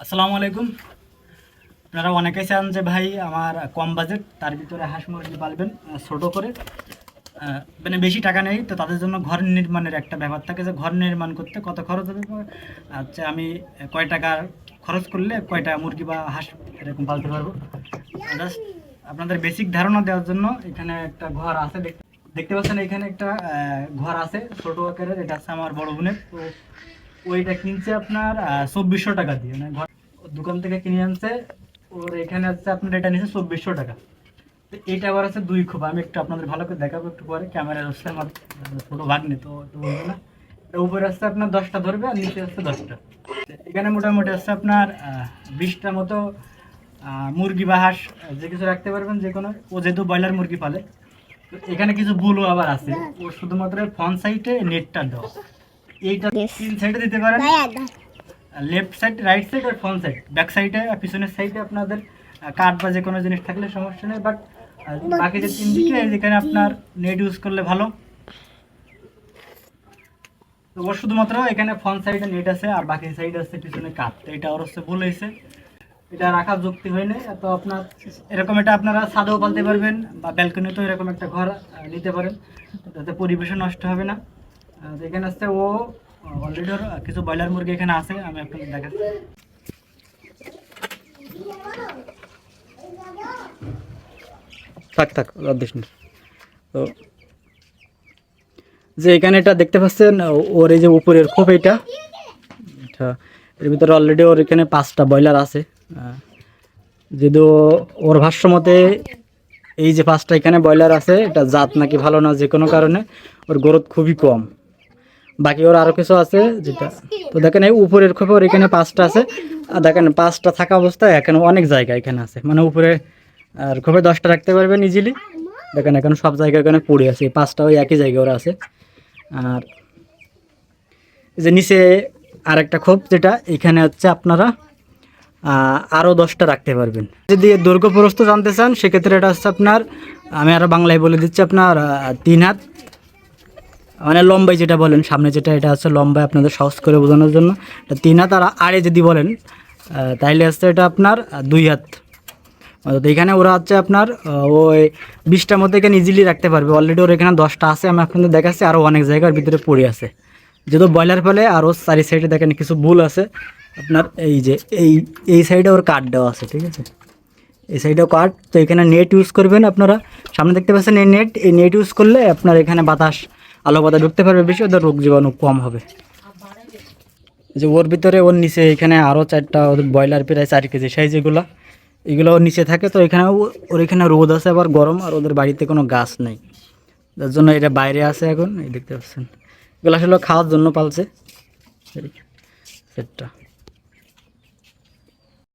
আসসালামু আলাইকুম। আপনারা অনেকেই চান যে ভাই আমার কম বাজেট তার ভিতরে হাঁস মুরগি পালবেন ছোটো করে। মানে বেশি টাকা নেই, তো তাদের জন্য ঘর নির্মাণের একটা ব্যাপার থাকে যে ঘর নির্মাণ করতে কত খরচ হবে? আচ্ছা আমি কয় টাকা খরচ করলে কয়টা মুরগি বা হাঁস এরকম পালতে পারব? জাস্ট আপনাদের বেসিক ধারণা দেওয়ার জন্য এখানে একটা ঘর আছে। দেখ- দেখতে পাচ্ছেন এখানে একটা ঘর আছে, ছোটো আকারের, এটা আছে আমার বড় বোনের। তো ওইটা কিনছে আপনার চব্বিশশো টাকা দিয়ে। মানে দোকান থেকে কিনে আনছে, ওর এখানে হচ্ছে আপনার, এটা নিচ্ছে চব্বিশশো টাকা। তো এইটা আবার আছে দুই খোপ। আমি একটু আপনাদের ভালো করে দেখাবো একটু পরে। ক্যামেরা হচ্ছে আমার ছোট ভাগ্নে, তো একটু বলব না। এটা উপরে আসছে আপনার দশটা ধরবে আর নিচে আসছে দশটা। এখানে মোটামুটি আসছে আপনার বিশটা মতো মুরগি বা হাঁস যে কিছু রাখতে পারবেন যে কোনো। ও যেহেতু ব্রয়লার মুরগি পালে। তো এখানে কিছু ভুলও আবার আছে। ও শুধুমাত্র ফ্রন্ট সাইডে নেটটা দেওয়া। এইটা তিন সাইডে দিতে পারেন। লেফট সাইড রাইট সাইড আর ফ্রন্ট সাইড ব্যাক সাইডে আর পিছনের সাইডে আপনাদের কাঠ বা যে কোনো জিনিস থাকলে সমস্যা নেই বাট বাকি যে তিন দিকে যেখানে আপনার নেট ইউজ করলে ভালো। তো শুধুমাত্র এখানে ফ্রন্ট সাইডে নেট আছে আর বাকি সাইড আছে পিছনে কাঠ। তো এটা ওর হচ্ছে ভুল হয়েছে। এটা রাখার যুক্তি হয়নি। তো আপনার এরকম এটা আপনারা ছাদেও পালতে পারবেন বা ব্যালকনিতেও এরকম একটা ঘর নিতে পারেন। যাতে পরিবেশও নষ্ট হবে না। এখানে আসছে ও অলরেডি কিছু ব্রয়লার মুরগি এখানে আছে, আমি আপনাকে দেখাচ্ছি। থাক থাক তো, যে এখানে এটা দেখতে পাচ্ছেন ওর এই যে উপরের খোপ এটা এটা, এর ভিতরে অলরেডি ওর এখানে পাঁচটা ব্রয়লার আছে। যদিও ওর ভাষ্য মতে এই যে পাঁচটা এখানে ব্রয়লার আছে, এটা জাত নাকি ভালো না যে কোনো কারণে, ওর গ্রোথ খুবই কম। বাকি ওর আরও কিছু আছে যেটা তো দেখেন এই উপরের খোপে ওর এখানে পাঁচটা আছে। আর দেখেন পাঁচটা থাকা অবস্থায় এখানে অনেক জায়গা এখানে আছে। মানে উপরে, আর খোপে দশটা রাখতে পারবেন ইজিলি দেখেন এখানে সব জায়গা এখানে পড়ে আছে। পাঁচটা ওই একই জায়গায় ওরা আছে। আর যে নিচে আরেকটা খোপ যেটা, এখানে হচ্ছে আপনারা আরও দশটা রাখতে পারবেন। যদি দৈর্ঘ্য জানতে চান, সেক্ষেত্রে এটা হচ্ছে আপনার আমি আরও বাংলায় বলে দিচ্ছি আপনার তিন হাত। মানে লম্বাই যেটা বলেন, সামনে যেটা, এটা হচ্ছে লম্বায় আপনাদের সহজ করে বোঝানোর জন্য। তিন হাত আর আড়ে যদি বলেন তাইলে হচ্ছে এটা আপনার দুই হাত। অর্থাৎ এখানে ওরা হচ্ছে আপনার ওই বিশটার মধ্যে এখানে ইজিলি রাখতে পারবে। অলরেডি ওর এখানে দশটা আছে, আমি আপনাদের দেখাচ্ছি আরও অনেক জায়গার ভিতরে পড়ে আছে। যেহেতু ব্রয়লার ফেলে আরও চারি সাইডে দেখেন কিছু ভুল আছে। আপনার এই যে, এই এই সাইডে ওর কাঠ দেওয়া আছে, ঠিক আছে? এই সাইডেও কাঠ, তো এখানে নেট ইউজ করবেন আপনারা। সামনে দেখতে পাচ্ছেন এই নেট এই নেট ইউজ করলে আপনার এখানে বাতাস আলো পাতা ঢুকতে পারবে, বেশি ওদের রোগ জীবাণু কম হবে। যে ওর ভিতরে, ওর নিচে, এখানে আরও চারটা, ওদের ব্রয়লার প্রায় চার কেজি সাইজ এগুলো। এগুলো ওর নিচে থাকে, তো এখানে ওর এখানে রোদ আছে আবার গরম, আর ওদের বাড়িতে কোনো গাছ নেই। যার জন্য এটা বাইরে আছে এখন, এই দেখতে পাচ্ছেন। এগুলো আসলে খাওয়ার জন্য পালছে। সেটটা।